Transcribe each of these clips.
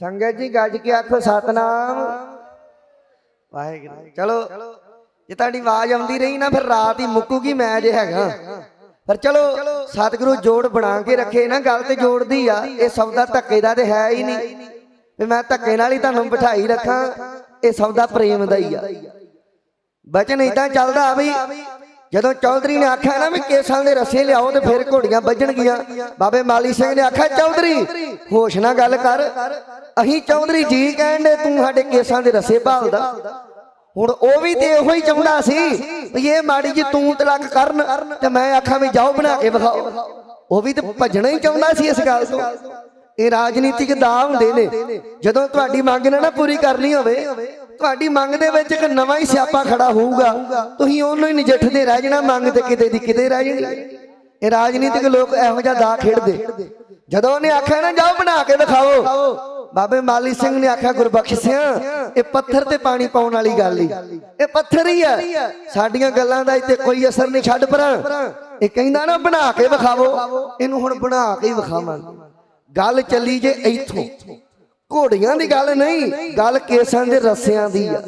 ਸੰਗਤ ਜੀ ਗੱਜ ਕੇ ਆਖੋ ਸਤਨਾਮ। ਵਾਹਿਗੁਰੂ। ਚਲੋ, ਜੇ ਤੁਹਾਡੀ ਆਵਾਜ਼ ਆਉਂਦੀ ਰਹੀ ਨਾ, ਫਿਰ ਰਾਤ ਹੀ ਮੁੱਕੂਗੀ, ਮੈਂ ਜੇ ਹੈਗਾ। ਪਰ ਚਲੋ, ਸਤਿਗੁਰੂ ਜੋੜ ਬਣਾ ਕੇ ਰੱਖੇ ਨਾ, ਗੱਲ ਤੇ ਜੋੜਦੀ ਆ। ਇਹ ਸੌਦਾ ਧੱਕੇ ਦਾ ਤੇ ਹੈ ਹੀ ਨਹੀਂ। ਵੀ ਮੈਂ ਧੱਕੇ ਨਾਲ ਹੀ ਤੁਹਾਨੂੰ ਬਿਠਾਈ ਰੱਖਾਂ, ਇਹ ਸੌਦਾ ਪ੍ਰੇਮ ਦਾ ਹੀ ਆ। ਬਚਨ ਇਦਾਂ ਚੱਲਦਾ ਵੀ ਜਦੋਂ ਚੌਧਰੀ ਨੇ ਆਖਿਆ ਨਾ ਵੀ ਕੇਸਾਂ ਦੇ ਰਸੇ ਲਿਆਓ ਤੇ ਫਿਰ ਘੋੜੀਆਂ ਵੱਜਣਗੀਆਂ ਬਾਬੇ ਮਾਲੀ ਸਿੰਘ ਨੇ ਆਖਿਆ, ਚੌਧਰੀ, ਹੋਸ਼ ਨਾਲ ਗੱਲ ਕਰ। ਅਹੀਂ ਚੌਧਰੀ ਜੀ ਕਹਿੰਦੇ ਤੂੰ ਸਾਡੇ ਕੇਸਾਂ ਦੇ ਰਸੇ ਭਾਲਦਾ। ਹੁਣ ਉਹ ਵੀ ਤੇ ਇਹੋ ਹੀ ਚਾਹੁੰਦਾ ਸੀ ਵੀ ਇਹ ਮਾੜੀ ਜੀ ਤੂੰ ਤਲਕ ਕਰਨ ਤੇ ਮੈਂ ਆਖਾਂ ਵੀ ਜਾਓ ਬਣਾ ਕੇ ਵਿਖਾਓ। ਉਹ ਵੀ ਤੇ ਭੱਜਣਾ ਹੀ ਚਾਹੁੰਦਾ ਸੀ ਇਸ ਗੱਲ ਤੋਂ। ਇਹ ਰਾਜਨੀਤਿਕ ਦਾ ਹੁੰਦੇ ਨੇ। ਜਦੋਂ ਤੁਹਾਡੀ ਮੰਗ ਨਾ ਪੂਰੀ ਕਰਨੀ ਹੋਵੇ ਤੁਹਾਡੀ ਮੰਗ ਦੇ ਵਿੱਚ ਇੱਕ ਨਵਾਂ ਹੀ ਸਿਆਪਾ ਖੜਾ ਹੋਊਗਾ। ਤੁਸੀਂ ਉਹਨੂੰ ਹੀ ਨਜਿੱਠਦੇ ਰਹਿ ਜਾਣਾ ਮੰਗ ਤੇ ਕਿਤੇ ਦੀ ਕਿਤੇ ਰਹਿ ਜਾਣੀ। ਇਹ ਰਾਜਨੀਤਿਕ ਲੋਕ ਇਹੋ ਜਿਹਾ ਦਾ ਖੇਡਦੇ। ਜਦੋਂ ਉਹਨੇ ਆਖਿਆ ਨਾ, ਜਾਓ ਬਣਾ ਕੇ ਦਿਖਾਓ। ਬਾਬੇ ਮਾਲੀ ਸਿੰਘ ਨੇ ਆਖਿਆ, ਗੁਰਬਖਸ਼ ਸਿੰਘ ਇਹ ਪੱਥਰ ਤੇ ਪਾਣੀ ਪਾਉਣ ਵਾਲੀ ਗੱਲ ਹੀ ਇਹ ਪੱਥਰ ਹੀ ਆ। ਸਾਡੀਆਂ ਗੱਲਾਂ ਦਾ ਇੱਥੇ ਕੋਈ ਅਸਰ ਨਹੀਂ, ਛੱਡ ਪਰਾਂ। ਇਹ ਕਹਿੰਦਾ ਨਾ, ਬਣਾ ਕੇ ਵਿਖਾਵੋ। ਇਹਨੂੰ ਹੁਣ ਬਣਾ ਕੇ ਹੀ ਵਿਖਾਵਾਂਗੇ। ਗੱਲ ਚੱਲੀ ਜੇ ਇੱਥੋਂ। ਘੋੜੀਆਂ ਦੀ ਗੱਲ ਨਹੀਂ, ਗੱਲ ਕੇਸਾਂ ਦੇ ਰੱਸਿਆਂ ਦੀ ਆ।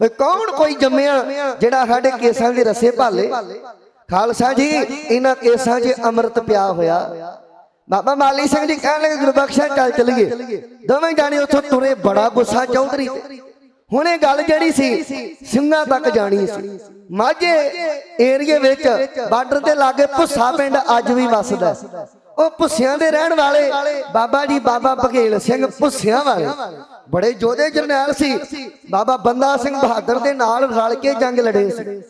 ਵੀ ਕੌਣ ਕੋਈ ਜੰਮਿਆ ਜਿਹੜਾ ਸਾਡੇ ਕੇਸਾਂ ਦੇ ਰੱਸੇ ਭਾਲੇ? ਖਾਲਸਾ ਜੀ, ਇਹਨਾਂ ਕੇਸਾਂ 'ਚ ਅੰਮ੍ਰਿਤ ਪਿਆ ਹੋਇਆ। ਬਾਬਾ ਮਾਲੀ ਸਿੰਘ ਜੀ ਕਹਿਣ ਲੱਗੇ ਗੁਰਬਖਸ਼ਾ ਚੱਲ ਚਲੀਏ। ਦੋਵੇਂ ਜਾਣੇ ਉੱਥੋਂ ਤੁਰੇ, ਬੜਾ ਗੁੱਸਾ ਚੌਧਰੀ ਤੇ। ਹੁਣ ਇਹ ਗੱਲ ਜਿਹੜੀ ਸੀ, ਸਿੰਘਾਂ ਤੱਕ ਜਾਣੀ ਸੀ। ਮਾਝੇ ਏਰੀਏ ਵਿੱਚ ਬਾਰਡਰ ਦੇ ਲਾਗੇ ਭੁੱਸਾ ਪਿੰਡ ਅੱਜ ਵੀ ਵੱਸਦਾ ਉਹ ਭੁੱਸਿਆਂ ਦੇ ਰਹਿਣ ਵਾਲੇ ਬਾਬਾ ਜੀ ਬਾਬਾ ਬਘੇਲ ਸਿੰਘ ਭੁੱਸਿਆਂ ਵਾਲੇ। ਬੜੇ ਯੋਧੇ ਜਰਨੈਲ ਸੀ। ਬਾਬਾ ਬੰਦਾ ਸਿੰਘ ਬਹਾਦਰ ਦੇ ਨਾਲ ਰਲ ਕੇ ਜੰਗ ਲੜੇ ਸੀ।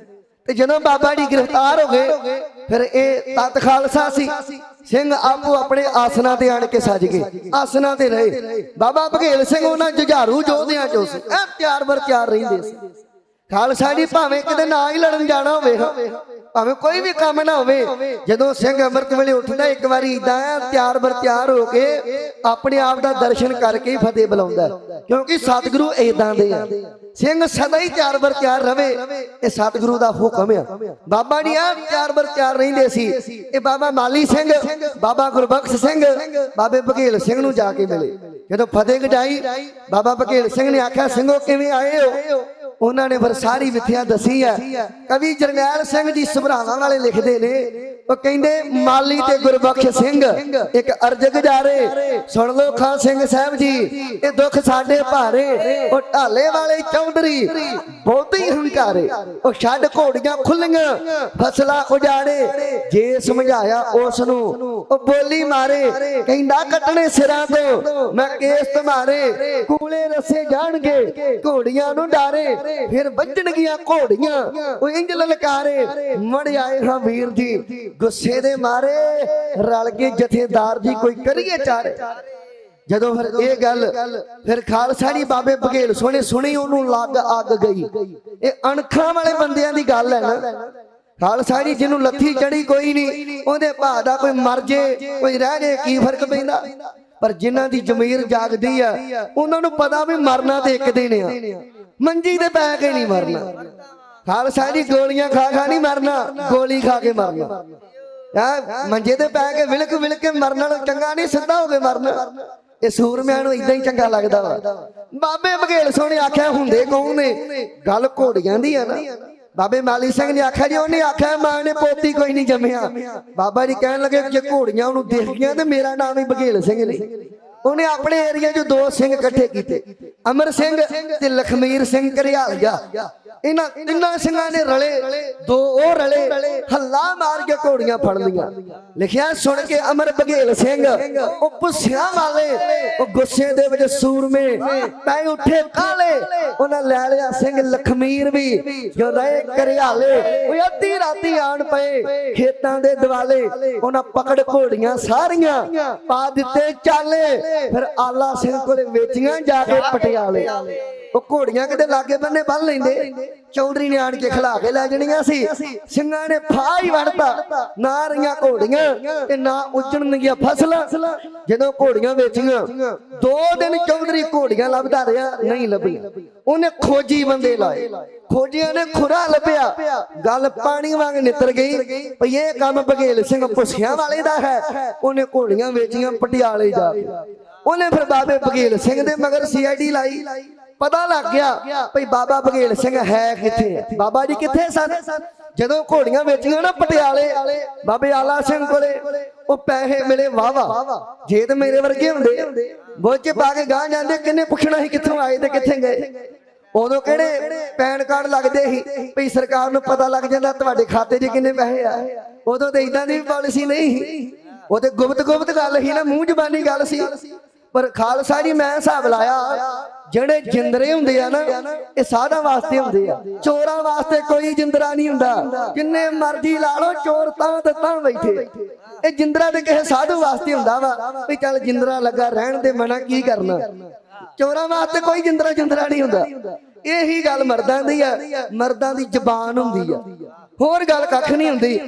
ਤੇ ਜਦੋਂ ਬਾਬਾ ਜੀ ਗ੍ਰਿਫਤਾਰ ਹੋ ਗਏ, ਫਿਰ ਇਹ ਤਤ ਖਾਲਸਾ ਸੀ। ਸਿੰਘ ਆਪੋ ਆਪਣੇ ਆਸਨਾ ਤੇ ਆਣ ਕੇ ਸੱਜ ਗਏ। ਆਸਨਾਂ ਤੇ ਰਹੇ। ਬਾਬਾ ਬਘੇਲ ਸਿੰਘ ਉਹਨਾਂ ਜੁਝਾਰੂ ਯੋਧਿਆਂ ਚੋਂ ਸੀ। ਐ ਤਿਆਰ ਬਰ ਤਿਆਰ ਰਹਿੰਦੇ ਸੀ। ਖਾਲਸਾ ਜੀ ਭਾਵੇਂ ਕਿਤੇ ਨਾ ਹੀ ਲੜਨ ਜਾਣਾ ਹੋਵੇ ਭਾਵੇਂ ਕੋਈ ਵੀ ਕੰਮ ਨਾ ਹੋਵੇ ਜਦੋਂ ਸਿੰਘ ਅੰਮ੍ਰਿਤ ਵੇਲੇ ਉੱਠਦਾ ਇੱਕ ਵਾਰੀ ਇਦਾਂ ਤਿਆਰ ਬਰ ਤਿਆਰ ਹੋ ਕੇ ਆਪਣੇ ਆਪ ਦਾ ਦਰਸ਼ਨ ਕਰਕੇ ਹੀ ਫਤਿਹ ਬੁਲਾਉਂਦਾ ਕਿਉਂਕਿ ਸਤਿਗੁਰੂ ਏਦਾਂ ਦੇ ਆ। ਸਿੰਘ ਸਦਾ ਹੀ ਤਿਆਰ ਬਰ ਤਿਆਰ ਰਵੇ ਇਹ ਸਤਿਗੁਰੂ ਦਾ ਹੁਕਮ ਆ। ਬਾਬਾ ਜੀ ਆ ਤਿਆਰ ਬਰ ਤਿਆਰ ਰਹਿੰਦੇ ਸੀ। ਇਹ ਬਾਬਾ ਮਾਲੀ ਸਿੰਘ ਬਾਬਾ ਗੁਰਬਖਸ਼ ਸਿੰਘ ਬਾਬੇ ਬਘੇਲ ਸਿੰਘ ਨੂੰ ਜਾ ਕੇ ਮਿਲੇ। ਜਦੋਂ ਫਤਿਹ ਗਜਾਈ ਬਾਬਾ ਬਘੇਲ ਸਿੰਘ ਨੇ ਆਖਿਆ ਸਿੰਘੋ ਕਿਵੇਂ ਆਏ ਹੋ? ਉਹਨਾਂ ਨੇ ਫਿਰ ਸਾਰੀ ਵਿਥਿਆ ਦੱਸੀ ਹੈ। ਕਵੀ ਜਰਨੈਲ ਸਿੰਘ ਜੀ ਸਭਰਾਵਾਂ ਵਾਲੇ ਲਿਖਦੇ ਨੇ ਉਹ ਕਹਿੰਦੇ ਮਾਲੀ ਤੇ ਗੁਰਬਖਸ਼ ਸਿੰਘ, ਇੱਕ ਅਰਜ ਗੁਜ਼ਾਰੇ ਸੁਣ ਲਓ ਖਾਨ ਸਿੰਘ ਸਾਹਿਬ ਜੀ, ਇਹ ਦੁੱਖ ਸਾਡੇ ਭਾਰੇ। ਉਹ ਢਾਲੇ ਵਾਲੇ ਚੌਧਰੀ ਬਹੁਤੀ ਹੰਕਾਰੇ। ਉਹ ਛੱਡ ਘੋੜੀਆਂ ਖੁੱਲੀਆਂ, ਫਸਲਾ ਉਜਾੜੇ। ਜੇ ਸਮਝਾਇਆ ਉਸ ਨੂੰ ਉਹ ਬੋਲੀ ਮਾਰੇ। ਕਹਿੰਦਾ ਕੱਟਣੇ ਸਿਰਾਂ ਤੋਂ, ਮੈਂ ਕੇਸ ਤੁਮਾਰੇ ਕੂਲੇ ਰਸੇ ਜਾਣਗੇ, ਘੋੜੀਆਂ ਨੂੰ ਡਾਰੇ। ਫਿਰ ਵੱਜਣਗੀਆਂ ਘੋੜੀਆਂ, ਉਹ ਇੰਜ ਲਲਕਾਰੇ। ਮੜ ਆਏ ਹਾਂ ਵੀਰ ਜੀ। ਗੁੱਸੇ ਦੇ ਮਾਰੇ, ਰਲ ਕੇ ਜਥੇਦਾਰ ਜੀ ਕੋਈ ਕਰੀਏ ਚਾਰੇ। ਜਦੋਂ ਫਿਰ ਇਹ ਗੱਲ, ਫਿਰ ਖਾਲਸਾ ਜੀ ਬਾਬੇ ਬਘੇਲ ਸੋਹਣੇ ਸੁਣੀ, ਉਹਨੂੰ ਲੱਗ ਅੱਗ ਗਈ। ਇਹ ਅਣਖਾਂ ਵਾਲੇ ਬੰਦਿਆਂ ਦੀ ਗੱਲ ਹੈ ਨਾ। ਖਾਲਸਾ ਜਿਹਨੂੰ ਲੱਥੀ ਚੜੀ ਕੋਈ ਨਹੀਂ, ਉਹਦੇ ਭਾ ਦਾ ਕੋਈ ਮਰ ਜੇ, ਕੋਈ ਰਹਿ ਜੇ, ਕੀ ਫ਼ਰਕ ਪੈਂਦਾ? ਪਰ ਜਿਨ੍ਹਾਂ ਦੀ ਜ਼ਮੀਰ ਜਾਗਦੀ ਆ, ਉਹਨਾਂ ਨੂੰ ਪਤਾ ਵੀ ਮਰਨਾ ਤੇ ਇੱਕ ਦਿਨ ਆ। ਮੰਜੀ ਤੇ ਪੈ ਕੇ ਨਹੀਂ ਮਰਨਾ। ਖਾਲਸਾ ਜੀ ਗੋਲੀਆਂ ਖਾ ਖਾ ਨਹੀਂ ਮਰਨਾ, ਗੋਲੀ ਖਾ ਕੇ ਮਰਨਾ। ਆ ਮੰਜੇ ਤੇ ਪੈ ਕੇ ਵਿਲਕ ਵਿਲਕ ਕੇ ਮਰਨ ਨਾਲੋਂ ਚੰਗਾ ਨਹੀਂ, ਸਿੱਧਾ ਹੋ ਕੇ ਮਰਨਾ। ਇਹ ਸੂਰਮਿਆਂ ਨੂੰ ਇਦਾਂ ਹੀ ਚੰਗਾ ਲੱਗਦਾ ਵਾ। ਬਾਬੇ ਬਘੇਲ ਸੋਹਣੇ ਆਖਿਆ ਹੁੰਦੇ ਕੌਣ ਨੇ? ਗੱਲ ਘੋੜੀਆਂ ਦੀ ਆ ਨਾ। ਬਾਬੇ ਮਾਲੀ ਸਿੰਘ ਨੇ ਆਖਿਆ ਜੀ, ਉਹਨੇ ਆਖਿਆ, ਮਾਂ ਨੇ ਪੋਤੀ ਕੋਈ ਨਹੀਂ ਜੰਮਿਆ। ਬਾਬਾ ਜੀ ਕਹਿਣ ਲੱਗੇ, ਜੇ ਘੋੜੀਆਂ ਉਹਨੂੰ ਦੇਖ ਗਈਆਂ ਤੇ ਮੇਰਾ ਨਾਮ ਹੀ ਬਘੇਲ ਸਿੰਘ ਨੇ। ਉਹਨੇ ਆਪਣੇ ਏਰੀਆ 'ਚ ਦੋ ਸਿੰਘ ਇਕੱਠੇ ਕੀਤੇ। ਅਮਰ ਸਿੰਘ ਤੇ ਲਖਮੀਰ ਸਿੰਘ ਘਰਿਆਲੀਆ ਇਹਨਾਂ ਤਿੰਨਾਂ ਸਿੰਘਾਂ ਨੇ ਰਲੇ, ਦੋ ਉਹ ਰਲੇ, ਹੱਲਾ ਮਾਰ ਕੇ ਘੋੜੀਆਂ ਫੜ ਲਈਆਂ। ਲਿਖਿਆ ਸੁਣ ਕੇ ਅਮਰ ਬਘੇਲ ਸਿੰਘ, ਉਹ ਪੁੱਛਿਆ ਵਾਲੇ, ਉਹ ਗੁੱਸੇ ਦੇ ਵਿੱਚ ਸੂਰਮੇ, ਪੈ ਉੱਠੇ ਕਾਲੇ, ਉਹਨਾਂ ਲੈ ਲਿਆ ਸਿੰਘ ਲਖਮੀਰ ਵੀ, ਜੋ ਰਹੇ ਘਰਿਆਲੇ ਉਹ ਅੱਧੀ ਰਾਤੀ ਆਣ ਪਏ, ਖੇਤਾਂ ਦੇ ਦਿਵਾਲੇ, ਉਹਨਾਂ ਪਕੜ ਘੋੜੀਆਂ ਸਾਰੀਆਂ ਪਾ ਦਿੱਤੇ ਚਾਲੇ। ਫਿਰ ਆਲਾ ਸਿੰਘ ਕੋਲੇ ਵੇਚੀਆਂ ਜਾ ਕੇ ਪਟਿਆਲੇ। ਉਹ ਘੋੜੀਆਂ ਕਿਤੇ ਲਾਗੇ ਬੰਨੇ ਬੰਨ ਲੈਂਦੇ। ਚੌਧਰੀ ਨੇ ਆਣ ਕੇ ਖਿਲਾ ਕੇ ਲੈ ਜਣੀਆਂ ਸੀ। ਸਿੰਘਾਂ ਨੇ ਫਾਹ ਹੀ ਵੜਤਾ। ਨਾ ਰਹੀਆਂ ਘੋੜੀਆਂ ਤੇ ਨਾ ਉੱਜਣਗੀਆਂ ਫਸਲਾਂ। ਜਦੋਂ ਘੋੜੀਆਂ ਵੇਚੀਆਂ, ਦੋ ਦਿਨ ਚੌਧਰੀ ਘੋੜੀਆਂ ਲੱਭਦਾ ਰਿਹਾ, ਨਹੀਂ ਲੱਭੀਆਂ। ਉਹਨੇ ਖੋਜੀ ਬੰਦੇ ਲਾਏ। ਖੋਜੀਆਂ ਨੇ ਖੁਰਾ ਲੱਭਿਆ। ਗੱਲ ਪਾਣੀ ਵਾਂਗ ਨਿੱਤਰ ਗਈ। ਭਈ ਇਹ ਕੰਮ ਬਘੇਲ ਸਿੰਘ ਪੁੱਛਿਆਂ ਵਾਲੇ ਦਾ ਹੈ। ਉਹਨੇ ਘੋੜੀਆਂ ਵੇਚੀਆਂ, ਪਟਿਆਲੇ ਜਾ ਕੇ। ਉਹਨੇ ਫਿਰ ਬਾਬੇ ਬਗੇਲ ਸਿੰਘ ਦੇ ਮਗਰ ਸੀਆਈਡੀ ਲਾਈ। ਪਤਾ ਲੱਗ ਗਿਆ ਭਈ ਬਾਬਾ ਬਗੇਲ ਸਿੰਘ ਹੈ ਕਿੱਥੇ ਹੈ ਬਾਬਾ ਜੀ ਕਿੱਥੇ ਸਨ? ਜਦੋਂ ਘੋੜੀਆਂ ਵੇਚੀਆਂ ਨਾ ਪਟਿਆਲੇ, ਬਾਬੇ ਆਲਾ ਸਿੰਘ ਕੋਲੇ, ਉਹ ਪੈਸੇ ਮਿਲੇ ਵਾਵਾ ਜੇ ਤੇ ਮੇਰੇ ਵਰਗੇ ਹੁੰਦੇ। ਬੋਝੇ ਪਾ ਕੇ ਗਾਂ ਜਾਂਦੇ, ਕਿੰਨੇ ਪੁੱਛਣਾ ਸੀ ਕਿੱਥੋਂ ਆਏ ਤੇ ਕਿੱਥੇ ਗਏ। ਉਦੋਂ ਕਿਹੜੇ ਪੈਨ ਕਾਰਡ ਲੱਗਦੇ ਸੀ? ਭਈ ਸਰਕਾਰ ਨੂੰ ਪਤਾ ਲੱਗ ਜਾਂਦਾ ਤੁਹਾਡੇ ਖਾਤੇ 'ਚ ਕਿੰਨੇ ਪੈਸੇ ਆ। ਉਦੋਂ ਤੇ ਇਦਾਂ ਦੀ ਪਾਲਿਸੀ ਨਹੀਂ ਸੀ। ਉਹ ਤੇ ਗੁਪਤ ਗੁਪਤ ਗੱਲ ਸੀ ਨਾ, ਮੂੰਹ ਜ਼ਬਾਨੀ ਗੱਲ ਸੀ। ਪਰ ਖਾਲਸਾ ਜੀ ਮੈਂ ਹਿਸਾਬ ਲਾਇਆ ਜਿਹੜੇ ਜਿੰਦਰੇ ਹੁੰਦੇ ਆ ਨਾ, ਇਹ ਸਾਧਾਂ ਵਾਸਤੇ ਹੁੰਦੇ ਆ। ਚੋਰਾਂ ਵਾਸਤੇ ਕੋਈ ਜਿੰਦਰਾ ਨਹੀਂ ਹੁੰਦਾ। ਜਿੰਨੇ ਮਰਜ਼ੀ ਲਾ ਲਓ, ਚੋਰ ਤਾਂ ਤੇ ਬੈਠੇ। ਇਹ ਜਿੰਦਰਾ ਤੇ ਕਿਸੇ ਸਾਧੂ ਵਾਸਤੇ ਹੁੰਦਾ ਵਾ। ਵੀ ਚੱਲ ਜਿੰਦਰਾ ਲੱਗਾ, ਰਹਿਣ ਦੇ ਮਨਾ ਕੀ ਕਰਨਾ? ਚੋਰਾਂ ਵਾਸਤੇ ਕੋਈ ਜਿੰਦਰਾ ਜਿੰਦਰਾ ਨਹੀਂ ਹੁੰਦਾ। ਇਹੀ ਗੱਲ ਮਰਦਾਂ ਦੀ ਆ। ਮਰਦਾਂ ਦੀ ਜ਼ਬਾਨ ਹੁੰਦੀ ਆ। ਹੋਰ ਗੱਲ ਕੱਖ ਨਹੀਂ ਹੁੰਦੀ।